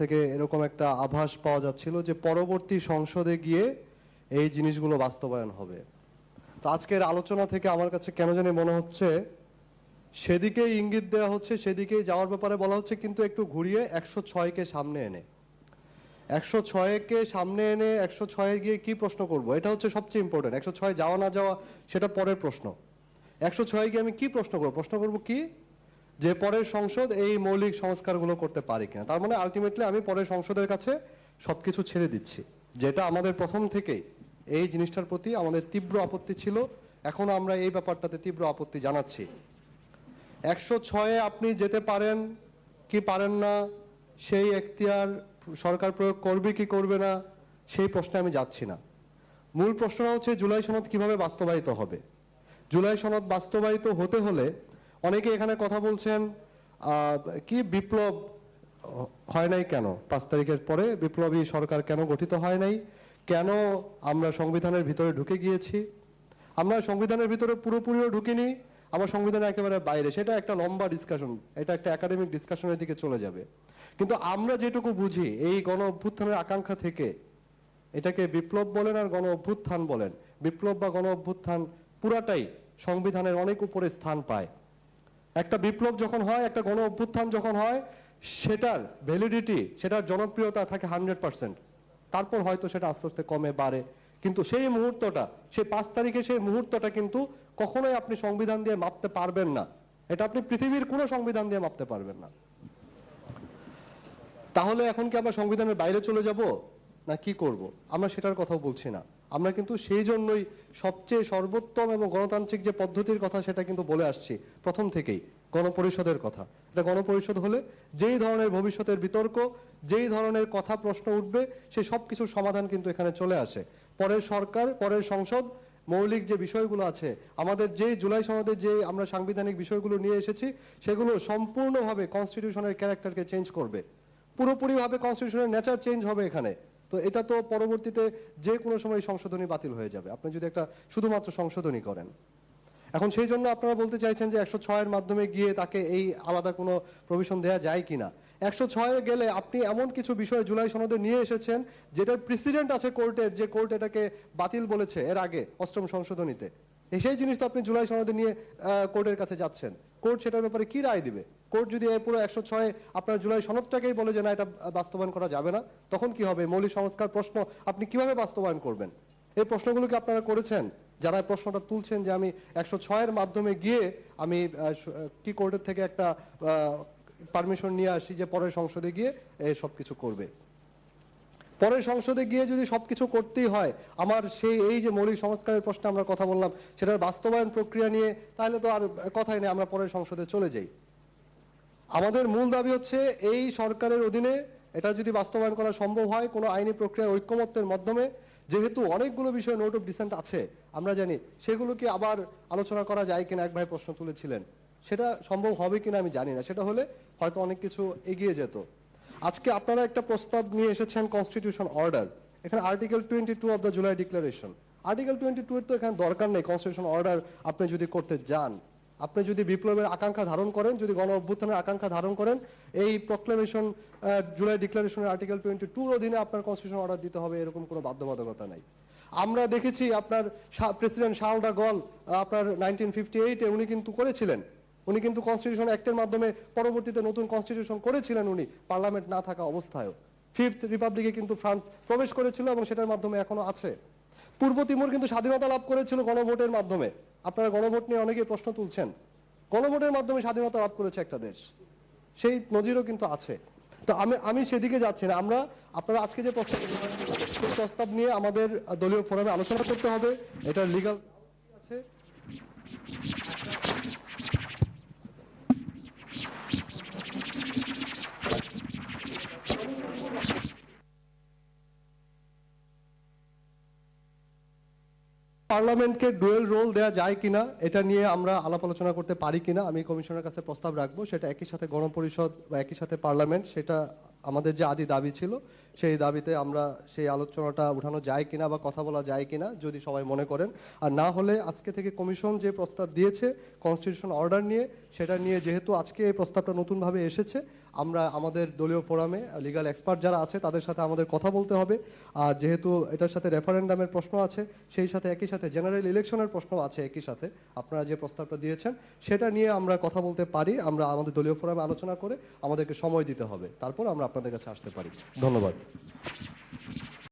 থেকে এরকম একটা আভাস পাওয়া যাচ্ছিল যে পরবর্তী সংসদে গিয়ে এই জিনিসগুলো বাস্তবায়ন হবে। তো আজকের আলোচনা থেকে আমার কাছে কেন জানি মনে হচ্ছে, সেদিকেই ইঙ্গিত দেওয়া হচ্ছে, সেদিকেই যাওয়ার ব্যাপারে বলা হচ্ছে, কিন্তু একটু ঘুরিয়ে একশো ছয়কে সামনে এনে। একশো ছয়কে সামনে এনে একশো ছয়ে গিয়ে কি প্রশ্ন করব? এটা হচ্ছে সবচেয়ে ইম্পর্টেন্ট একশো ছয় যাওয়া না যাওয়া, সেটা পরের প্রশ্ন। একশো ছয়ে গিয়ে আমি কি প্রশ্ন করব? প্রশ্ন করব কি যে পরের সংসদ এই মৌলিক সংস্কারগুলো করতে পারে কিনা। তার মানে আলটিমেটলি আমি পরের সংসদের কাছে সবকিছু ছেড়ে দিচ্ছি। যেটা আমাদের প্রথম থেকেই এই জিনিসটার প্রতি আমাদের তীব্র আপত্তি ছিল। এখন আমরা এই ব্যাপারটাতে তীব্র আপত্তি জানাচ্ছি। একশো ছয়ে আপনি যেতে পারেন কি পারেন না, সেই এখতিয়ার সরকার প্রয়োগ করবে কি করবে না, সেই প্রশ্নে আমি যাচ্ছি না। মূল প্রশ্নটা হচ্ছে, জুলাই সনদ কীভাবে বাস্তবায়িত হবে? জুলাই সনদ বাস্তবায়িত হতে হলে অনেকে এখানে কথা বলছেন কি বিপ্লব হয় নাই কেন? পাঁচ তারিখের পরে বিপ্লবী সরকার কেন গঠিত হয় নাই? কেন আমরা সংবিধানের ভিতরে ঢুকে গিয়েছি? আমরা সংবিধানের ভিতরে পুরোপুরিও ঢুকিনি, আবার সংবিধানের একেবারে বাইরে। সেটা একটা লম্বা ডিসকাশন এটা একটা একাডেমিক ডিসকাশনের দিকে চলে যাবে। কিন্তু আমরা যেটুকু বুঝি, এই গণ অভ্যুত্থানের আকাঙ্ক্ষা থেকে, এটাকে বিপ্লব বলেন আর গণ অভ্যুত্থান বলেন। বিপ্লব বা গণ অভ্যুত্থান পুরাটাই সংবিধানের অনেক উপরে স্থান পায়। একটা বিপ্লব যখন হয়, একটা গণ অভ্যুত্থান যখন হয়, সেটার ভ্যালিডিটি সেটার জনপ্রিয়তা থাকে হান্ড্রেড পার্সেন্ট তারপর হয়তো সেটা আস্তে আস্তে কমে, বাড়ে। কিন্তু সেই মুহূর্তটা, সেই পাঁচ তারিখে সেই মুহূর্তটা কিন্তু কখনোই আপনি সংবিধান দিয়ে মাপতে পারবেন না। এটা আপনি পৃথিবীর কোনো সংবিধান দিয়ে মাপতে পারবেন না। তাহলে এখন কি আমরা সংবিধানের বাইরে চলে যাব? না কি করব? আমরা সেটার কথাও বলছি না। আমরা কিন্তু সেই জন্যই সবচেয়ে সর্বোত্তম এবং গণতান্ত্রিক যে পদ্ধতির কথা সেটা কিন্তু বলে আসছি প্রথম থেকেই, গণপরিষদের কথা। এটা গণপরিষদ হলে যেই ধরনের ভবিষ্যতের বিতর্ক, যেই ধরনের কথা প্রশ্ন উঠবে সেই সব কিছুর সমাধান কিন্তু এখানে চলে আসে। পরের সরকার, পরের সংসদ, মৌলিক যে বিষয়গুলো আছে, আমাদের যে জুলাই সনদে যে আমরা সাংবিধানিক বিষয়গুলো নিয়ে এসেছি, সেগুলো সম্পূর্ণভাবে কনস্টিটিউশনের ক্যারেক্টারকে চেঞ্জ করবে। পুরোপুরিভাবে কনস্টিটিউশনের নেচার চেঞ্জ হবে এখানে। তো এটা তো পরবর্তীতে যে কোনো সময় সংশোধনী বাতিল হয়ে যাবে। আপনি যদি একটা শুধুমাত্র সংশোধনী করেন। এখন সেই জন্য আপনারা বলতে চাইছেন যে একশো ছয়ের মাধ্যমে গিয়ে তাকে এই আলাদা কোনো প্রভিশন দেওয়া যায় কিনা। একশো ছয়ে গেলে আপনি এমন কিছু বিষয় জুলাই সনদে নিয়ে এসেছেন, যেটার প্রেসিডেন্ট আছে কোর্টের যে কোর্ট এটাকে বাতিল বলেছে এর আগে অষ্টম সংশোধনীতে। সেই জিনিস তো আপনি জুলাই সনদে নিয়ে কোর্টের কাছে যাচ্ছেন। কোর্ট সেটার ব্যাপারে কি রায় দিবে? কোর্ট যদি এই পুরো একশো ছয় আপনার জুলাই সনদটাকেই বলে যে না, এটা বাস্তবায়ন করা যাবে না, তখন কি হবে? মৌলিক সংস্কার প্রশ্ন, আপনি কীভাবে বাস্তবায়ন করবেন? এই প্রশ্নগুলো কি আপনারা করেছেন? যারা প্রশ্নটা তুলছেন যে আমি একশো ছয়ের মাধ্যমে গিয়ে আমি কি কোর্টের থেকে একটা পারমিশন নিয়ে আসি যে পরের সংসদে গিয়ে সব কিছু করবে? পরের সংসদে গিয়ে যদি সবকিছু করতেই হয়, আমার সেই, এই যে মৌলিক সংস্কারের প্রশ্নে আমরা কথা বললাম, সেটার বাস্তবায়ন প্রক্রিয়া নিয়ে, তাহলে তো আর কথাই নেই, আমরা পরের সংসদে চলে যাই। আমাদের মূল দাবি হচ্ছে এই সরকারের অধীনে এটা যদি বাস্তবায়ন করা সম্ভব হয়, কোনো আইনি প্রক্রিয়া ঐক্যমত্যের মাধ্যমে, যেহেতু অনেকগুলো বিষয় নোট অফ ডিসেন্ট আছে, আমরা জানি সেগুলো কি আবার আলোচনা করা যায় কিনা, এক ভাই প্রশ্ন তুলেছিলেন। সেটা সম্ভব হবে কিনা আমি জানি না, সেটা হলে হয়তো অনেক কিছু এগিয়ে যেত। আজকে আপনারা একটা প্রস্তাব নিয়ে এসেছেন কনস্টিটিউশন অর্ডার এখানে article twenty two of the July declaration article twenty two এর তো এখানে দরকার নেই কনস্টিটিউশন অর্ডার আপনি যদি করতে যান। আপনি যদি বিপ্লবের আকাঙ্ক্ষা ধারণ করেন, যদি গণ অভ্যুত্থানের আকাঙ্ক্ষা ধারণ করেন, এই প্রক্লেমেশন জুলাই ডিক্লারেশনের আর্টিকেল টোয়েন্টি টুর অধীনে আপনার কনস্টিটিউশন অর্ডার দিতে হবে, এরকম কোনো বাধ্যবাধকতা নাই। আমরা দেখেছি আপনার প্রেসিডেন্ট শার্ল দা গল আপনার নাইনটিন ফিফটি এইটে উনি কিন্তু করেছিলেন। উনি কিন্তু কনস্টিটিউশন অ্যাক্টের মাধ্যমে পরবর্তীতে নতুন কনস্টিটিউশন করেছিলেন উনি পার্লামেন্ট না থাকা অবস্থায়ও। ফিফথ রিপাবলিকে কিন্তু ফ্রান্স প্রবেশ করেছিল এবং সেটার মাধ্যমে এখনও আছে। পূর্ব তিমুর কিন্তু স্বাধীনতা লাভ করেছিল গণভোটের মাধ্যমে। আপনারা গণভোট নিয়ে অনেকে প্রশ্ন তুলছেন। গণভোটের মাধ্যমে স্বাধীনতা লাভ করেছে একটা দেশ। সেই নজিরও কিন্তু আছে। তো আমি আমি সেদিকে যাচ্ছি না। আমরা, আপনারা আজকে যে প্রস্তাব প্রস্তাব নিয়ে আমাদের দলীয় ফোরামে আলোচনা করতে হবে। এটা লিগাল আছে। পার্লামেন্টকে ডুয়েল রোল দেওয়া যায় কিনা, এটা নিয়ে আমরা আলাপ আলোচনা করতে পারি কিনা, আমি কমিশনের কাছে প্রস্তাব রাখব। সেটা একই সাথে গণপরিষদ বা একই সাথে পার্লামেন্ট, সেটা আমাদের যে আদি দাবি ছিল, সেই দাবিতে আমরা সেই আলোচনাটা উঠানো যায় কিনা বা কথা বলা যায় কিনা যদি সবাই মনে করেন। আর না হলে আজকে থেকে কমিশন যে প্রস্তাব দিয়েছে কনস্টিটিউশন অর্ডার নিয়ে, সেটা নিয়ে যেহেতু আজকে এই প্রস্তাবটা নতুনভাবে এসেছে, আমরা আমাদের দলীয় ফোরামে লিগাল এক্সপার্ট যারা আছে, তাদের সাথে আমাদের কথা বলতে হবে। আর যেহেতু এটার সাথে রেফারেন্ডামের প্রশ্ন আছে, সেই সাথে একই সাথে জেনারেল ইলেকশনের প্রশ্ন আছে একই সাথে। আপনারা যে প্রস্তাবটা দিয়েছেন, সেটা নিয়ে আমরা কথা বলতে পারি, আমরা আমাদের দলীয় ফোরামে আলোচনা করে আমাদেরকে সময় দিতে হবে। তারপর আমরা আপনাদের কাছে আসতে পারি। ধন্যবাদ।